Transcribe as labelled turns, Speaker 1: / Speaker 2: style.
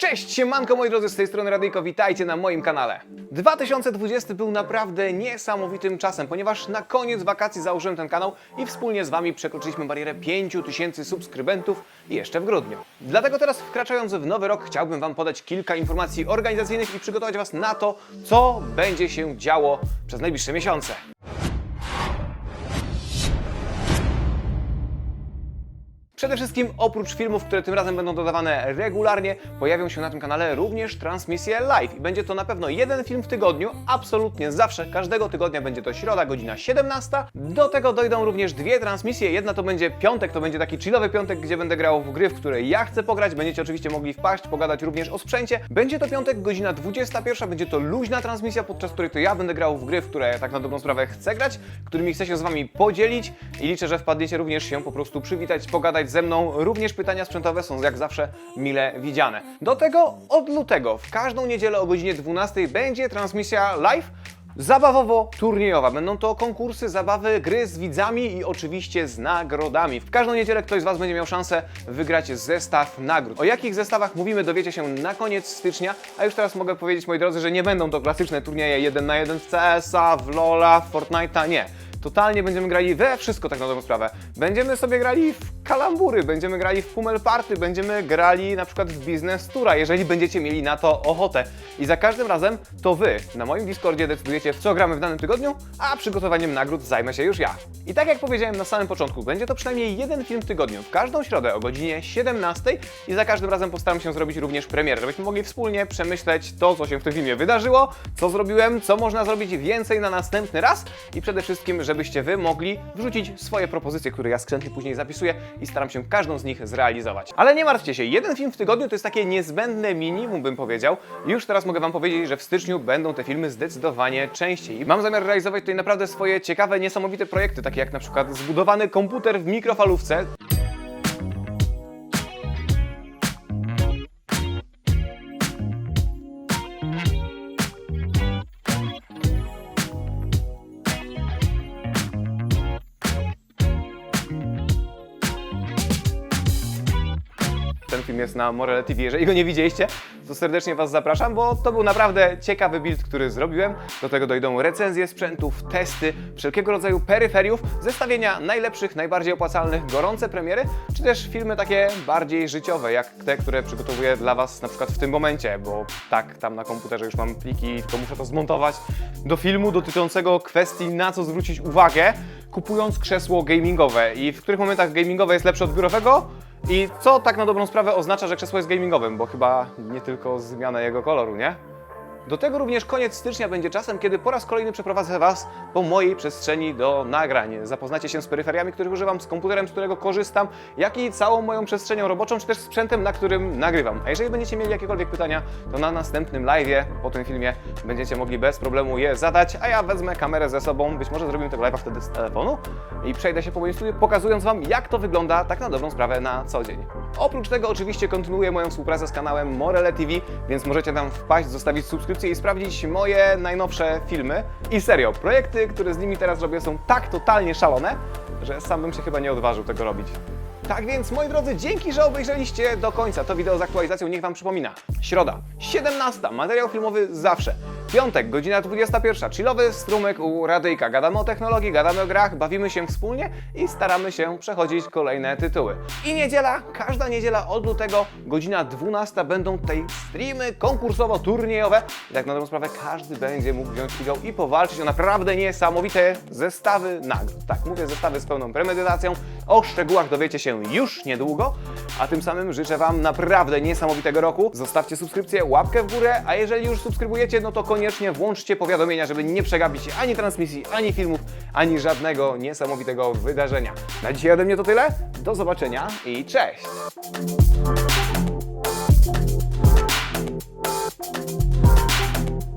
Speaker 1: Cześć, siemanko moi drodzy, z tej strony Radyjko, witajcie na moim kanale. 2020 był naprawdę niesamowitym czasem, ponieważ na koniec wakacji założyłem ten kanał i wspólnie z Wami przekroczyliśmy barierę 5000 subskrybentów jeszcze w grudniu. Dlatego teraz wkraczając w nowy rok chciałbym Wam podać kilka informacji organizacyjnych i przygotować Was na to, co będzie się działo przez najbliższe miesiące. Przede wszystkim oprócz filmów, które tym razem będą dodawane regularnie, pojawią się na tym kanale również transmisje live. I będzie to na pewno jeden film w tygodniu, absolutnie zawsze, każdego tygodnia będzie to środa, godzina 17. Do tego dojdą również dwie transmisje, jedna to będzie piątek, to będzie taki chillowy piątek, gdzie będę grał w gry, w które ja chcę pograć, będziecie oczywiście mogli wpaść, pogadać również o sprzęcie. Będzie to piątek, godzina 21, będzie to luźna transmisja, podczas której to ja będę grał w gry, w które tak na dobrą sprawę chcę grać, którymi chcę się z Wami podzielić. I liczę, że wpadniecie również się po prostu przywitać, pogadać ze mną. Również pytania sprzętowe są jak zawsze mile widziane. Do tego od lutego w każdą niedzielę o godzinie 12 będzie transmisja live Zabawowo-turniejowa. Będą to konkursy, zabawy, gry z widzami i oczywiście z nagrodami. W każdą niedzielę ktoś z Was będzie miał szansę wygrać zestaw nagród. O jakich zestawach mówimy dowiecie się na koniec stycznia, a już teraz mogę powiedzieć moi drodzy, że nie będą to klasyczne turnieje 1 na 1 w CS-a, w LoL'a, w Fortnite'a, nie. Totalnie będziemy grali we wszystko tak na dobrą sprawę. Będziemy sobie grali w kalambury, będziemy grali w Pummel Party, będziemy grali na przykład w Business Tura, jeżeli będziecie mieli na to ochotę. I za każdym razem to Wy na moim Discordzie decydujecie, w co gramy w danym tygodniu, a przygotowaniem nagród zajmę się już ja. I tak jak powiedziałem na samym początku, będzie to przynajmniej jeden film w tygodniu, w każdą środę o godzinie 17 i za każdym razem postaram się zrobić również premierę, żebyśmy mogli wspólnie przemyśleć to, co się w tym filmie wydarzyło, co zrobiłem, co można zrobić więcej na następny raz i przede wszystkim, żebyście Wy mogli wrzucić swoje propozycje, które ja skrzętnie później zapisuję i staram się każdą z nich zrealizować. Ale nie martwcie się, jeden film w tygodniu to jest takie niezbędne minimum, bym powiedział. Już teraz mogę Wam powiedzieć, że w styczniu będą te filmy zdecydowanie częściej. Mam zamiar realizować tutaj naprawdę swoje ciekawe, niesamowite projekty, takie jak na przykład zbudowany komputer w mikrofalówce, film jest na Morele TV. Jeżeli go nie widzieliście, to serdecznie Was zapraszam, bo to był naprawdę ciekawy build, który zrobiłem. Do tego dojdą recenzje sprzętów, testy, wszelkiego rodzaju peryferiów, zestawienia najlepszych, najbardziej opłacalnych, gorące premiery, czy też filmy takie bardziej życiowe, jak te, które przygotowuję dla Was na przykład w tym momencie, bo tak, tam na komputerze już mam pliki, tylko muszę to zmontować do filmu dotyczącego kwestii, na co zwrócić uwagę, kupując krzesło gamingowe i w których momentach gamingowe jest lepsze od biurowego, i co tak na dobrą sprawę oznacza, że krzesło jest gamingowym, bo chyba nie tylko zmiana jego koloru, nie? Do tego również koniec stycznia będzie czasem, kiedy po raz kolejny przeprowadzę Was po mojej przestrzeni do nagrań. Zapoznacie się z peryferiami, których używam, z komputerem, z którego korzystam, jak i całą moją przestrzenią roboczą, czy też sprzętem, na którym nagrywam. A jeżeli będziecie mieli jakiekolwiek pytania, to na następnym live'ie po tym filmie będziecie mogli bez problemu je zadać, a ja wezmę kamerę ze sobą, być może zrobimy tego live'a wtedy z telefonu i przejdę się po moim studiu, pokazując Wam, jak to wygląda tak na dobrą sprawę na co dzień. Oprócz tego oczywiście kontynuuję moją współpracę z kanałem Morele TV, więc możecie tam wpaść, zostawić subskrypcję i sprawdzić moje najnowsze filmy. I serio, projekty, które z nimi teraz robię są tak totalnie szalone, że sam bym się chyba nie odważył tego robić. Tak więc, moi drodzy, dzięki, że obejrzeliście do końca to wideo z aktualizacją. Niech Wam przypomina. Środa, 17, materiał filmowy zawsze. Piątek, godzina 21, chillowy strumyk u Radyjka. Gadamy o technologii, gadamy o grach, bawimy się wspólnie i staramy się przechodzić kolejne tytuły. I niedziela, każda niedziela od lutego, godzina 12 będą tutaj streamy konkursowo-turniejowe. I tak na dobrą sprawę każdy będzie mógł wziąć udział i powalczyć o naprawdę niesamowite zestawy nagród. Tak, mówię zestawy z pełną premedytacją. O szczegółach dowiecie się już niedługo, a tym samym życzę Wam naprawdę niesamowitego roku. Zostawcie subskrypcję, łapkę w górę, a jeżeli już subskrybujecie, no to koniecznie włączcie powiadomienia, żeby nie przegapić ani transmisji, ani filmów, ani żadnego niesamowitego wydarzenia. Na dzisiaj ode mnie to tyle. Do zobaczenia i cześć!